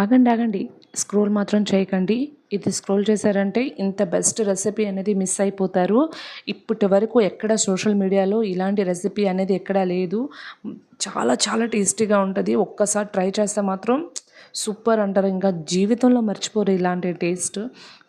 ఆగండి ఆగండి. స్క్రోల్ మాత్రం చేయకండి. ఇది స్క్రోల్ చేశారంటే ఇంత బెస్ట్ రెసిపీ అనేది మిస్ అయిపోతారు. ఇప్పటి వరకు ఎక్కడ సోషల్ మీడియాలో ఇలాంటి రెసిపీ అనేది ఎక్కడా లేదు. చాలా చాలా టేస్టీగా ఉంటుంది. ఒక్కసారి ట్రై చేస్తే మాత్రం సూపర్ అంటారు. ఇంకా జీవితంలో మర్చిపోరు ఇలాంటి టేస్ట్.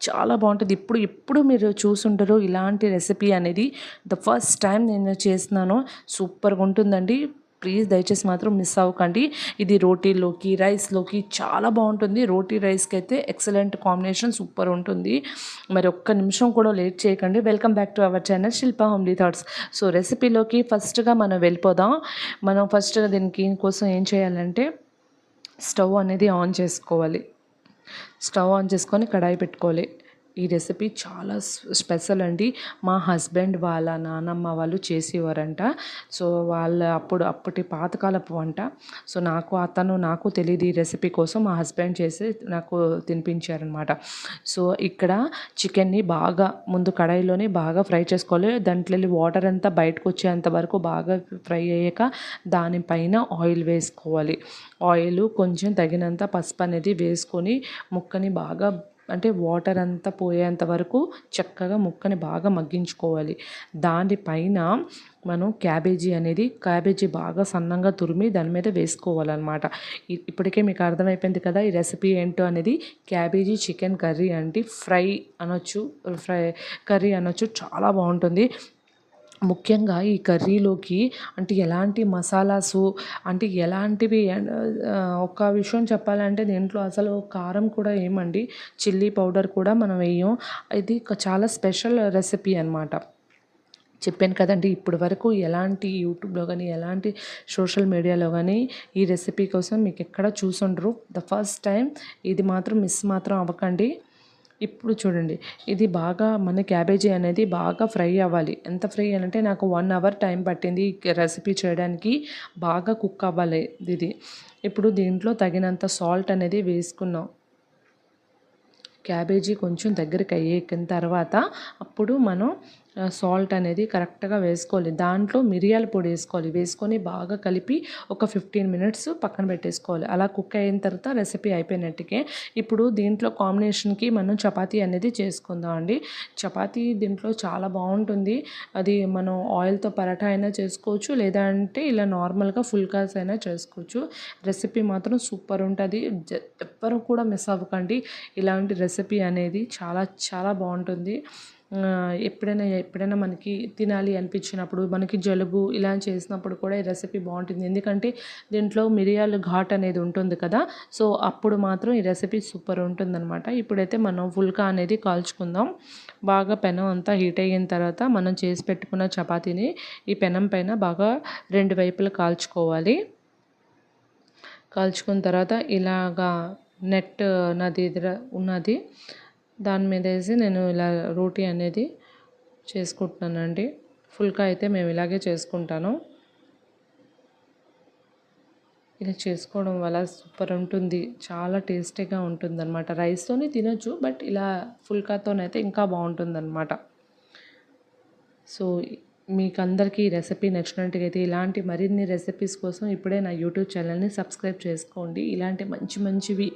చాలా బాగుంటుంది. ఇప్పుడు ఇప్పుడు మీరు చూసుంటారు ఇలాంటి రెసిపీ అనేది ద ఫస్ట్ టైం నేను చేస్తున్నాను. సూపర్గా ఉంటుందండి. ప్లీజ్ దయచేసి మాత్రం మిస్ అవ్వకండి. ఇది రోటీలోకి రైస్లోకి చాలా బాగుంటుంది. రోటీ రైస్కి అయితే ఎక్సలెంట్ కాంబినేషన్ సూపర్ ఉంటుంది. మరి ఒక్క నిమిషం కూడా లేట్ చేయకండి. Welcome back to our channel Shilpa homely thoughts so రెసిపీలోకి ఫస్ట్గా మనం వెళ్ళిపోదాం. మనం ఫస్ట్గా దీనికి కోసం ఏం చేయాలంటే స్టవ్ అనేది ఆన్ చేసుకోవాలి. స్టవ్ ఆన్ చేసుకొని కడాయి పెట్టుకోవాలి. ఈ రెసిపీ చాలా స్పెషల్ అండి. మా హస్బెండ్ వాళ్ళ నానమ్మ వాళ్ళు చేసేవారంట. సో వాళ్ళ అప్పుడు అప్పటి పాతకాలపు వంట. సో నాకు అతను నాకు తెలియదు ఈ రెసిపీ కోసం మా హస్బెండ్ చేసి నాకు తినిపించారనమాట. సో ఇక్కడ చికెన్ని బాగా ముందు కడాయిలోనే బాగా ఫ్రై చేసుకోవాలి. దాంట్లో వాటర్ అంతా బయటకు వచ్చేంత వరకు బాగా ఫ్రై అయ్యాక దానిపైన ఆయిల్ వేసుకోవాలి. ఆయిల్ కొంచెం తగినంత పసుపు అనేది వేసుకొని ముక్కని బాగా అంటే వాటర్ అంతా పోయేంత వరకు చక్కగా ముక్కని బాగా మగ్గించుకోవాలి. దానిపైన మనం క్యాబేజీ అనేది క్యాబేజీ బాగా సన్నంగా తురిమి దాని మీద వేసుకోవాలన్నమాట. ఇప్పటికే మీకు అర్థమైపోయింది కదా ఈ రెసిపీ ఏంటో అనేది. క్యాబేజీ చికెన్ కర్రీ అంటే ఫ్రై అనొచ్చు ఫ్రై కర్రీ అనొచ్చు చాలా బాగుంటుంది. ముఖ్యంగా ఈ కర్రీలోకి అంటే ఎలాంటి మసాలాసు అంటే ఎలాంటివి ఒక విషయం చెప్పాలంటే దీంట్లో అసలు కారం కూడా ఏమండి చిల్లీ పౌడర్ కూడా మనం వేయం. ఇది చాలా స్పెషల్ రెసిపీ అనమాట చెప్పాను కదండి ఇప్పటి వరకు ఎలాంటి యూట్యూబ్లో కానీ ఎలాంటి సోషల్ మీడియాలో కానీ ఈ రెసిపీ కోసం మీకు ఎక్కడ చూసుండరు. ద ఫస్ట్ టైం ఇది మాత్రం మిస్ మాత్రం అవ్వకండి. ఇప్పుడు చూడండి ఇది బాగా మన క్యాబేజీ అనేది బాగా ఫ్రై అవ్వాలి. ఎంత ఫ్రై అంటే నాకు వన్ అవర్ టైం పట్టింది రెసిపీ చేయడానికి బాగా కుక్ అవ్వాలి ఇది. ఇప్పుడు దీంట్లో తగినంత సాల్ట్ అనేది వేసుకున్నాం. క్యాబేజీ కొంచెం దగ్గరికి అయ్యేకిన తర్వాత అప్పుడు మనం సాల్ట్ అనేది కరెక్ట్గా వేసుకోవాలి. దాంట్లో మిరియాల పొడి వేసుకోవాలి. వేసుకొని బాగా కలిపి ఒక ఫిఫ్టీన్ మినిట్స్ పక్కన పెట్టేసుకోవాలి. అలా కుక్ అయిన తర్వాత రెసిపీ అయిపోయినట్టుకే ఇప్పుడు దీంట్లో కాంబినేషన్కి మనం చపాతీ అనేది చేసుకుందాం అండి. చపాతీ దీంట్లో చాలా బాగుంటుంది. అది మనం ఆయిల్తో పరాఠా అయినా చేసుకోవచ్చు లేదంటే ఇలా నార్మల్గా ఫుల్కాస్ అయినా చేసుకోవచ్చు. రెసిపీ మాత్రం సూపర్ ఉంటుంది. ఎవ్వరూ కూడా మిస్ అవ్వకండి. ఇలాంటి రెసిపీ అనేది చాలా చాలా బాగుంటుంది. ఎప్పుడైనా ఎప్పుడైనా మనకి తినాలి అనిపించినప్పుడు మనకి జలుబు ఇలా చేసినప్పుడు కూడా ఈ రెసిపీ బాగుంటుంది. ఎందుకంటే దీంట్లో మిరియాలు ఘాట్ అనేది ఉంటుంది కదా. సో అప్పుడు మాత్రం ఈ రెసిపీ సూపర్ ఉంటుందన్నమాట. ఇప్పుడైతే మనం ఫుల్కా అనేది కాల్చుకుందాం. బాగా పెనం అంతా హీట్ అయిన తర్వాత మనం చేసి పెట్టుకున్న చపాతీని ఈ పెనం పైన బాగా రెండు వైపులు కాల్చుకోవాలి. కాల్చుకున్న తర్వాత ఇలాగా నెట్ నది ఉన్నది. దాని మీద వేసి నేను ఇలా రోటీ అనేది చేసుకుంటున్నానండి. ఫుల్కా అయితే మేము ఇలాగే చేసుకుంటాను. ఇలా చేసుకోవడం వల్ల సూపర్ ఉంటుంది. చాలా టేస్టీగా ఉంటుంది అనమాట రైస్తోనే తినొచ్చు బట్ ఇలా ఫుల్కాతోనైతే ఇంకా బాగుంటుంది అనమాట సో మీకు అందరికీ ఈ రెసిపీ నచ్చినట్టుగైతే అయితే ఇలాంటి మరిన్ని రెసిపీస్ కోసం ఇప్పుడే నా యూట్యూబ్ ఛానల్ని సబ్స్క్రైబ్ చేసుకోండి. ఇలాంటి మంచి మంచివి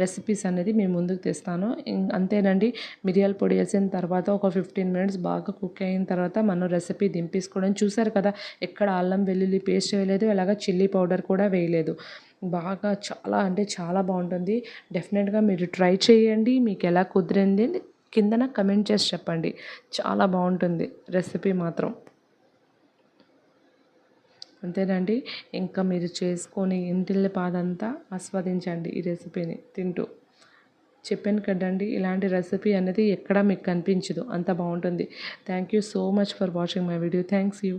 రెసిపీస్ అనేది మేము ముందుకు తెస్తాను. అంతేనండి మిరియాల పొడి వేసిన తర్వాత ఒక ఫిఫ్టీన్ మినిట్స్ బాగా కుక్ అయిన తర్వాత మనం రెసిపీ దింపేసుకోవడం. చూసారు కదా ఎక్కడ అల్లం వెల్లుల్లి పేస్ట్ వేయలేదు అలాగే చిల్లీ పౌడర్ కూడా వేయలేదు. బాగా చాలా అంటే చాలా బాగుంటుంది. డెఫినెట్గా మీరు ట్రై చేయండి మీకు ఎలా కుదిరింది కిందన కమెంట్ చేసి చెప్పండి. చాలా బాగుంటుంది రెసిపీ మాత్రం. అంతేనండి. ఇంకా మీరు చేసుకొని ఇంటిల్లి పాదంతా ఆస్వాదించండి ఈ రెసిపీని తింటూ. చెప్పాను కదండి ఇలాంటి రెసిపీ అనేది ఎక్కడా మీకు కనిపించదు. అంత బాగుంటుంది. Thank you so much for watching my video. Thanks you.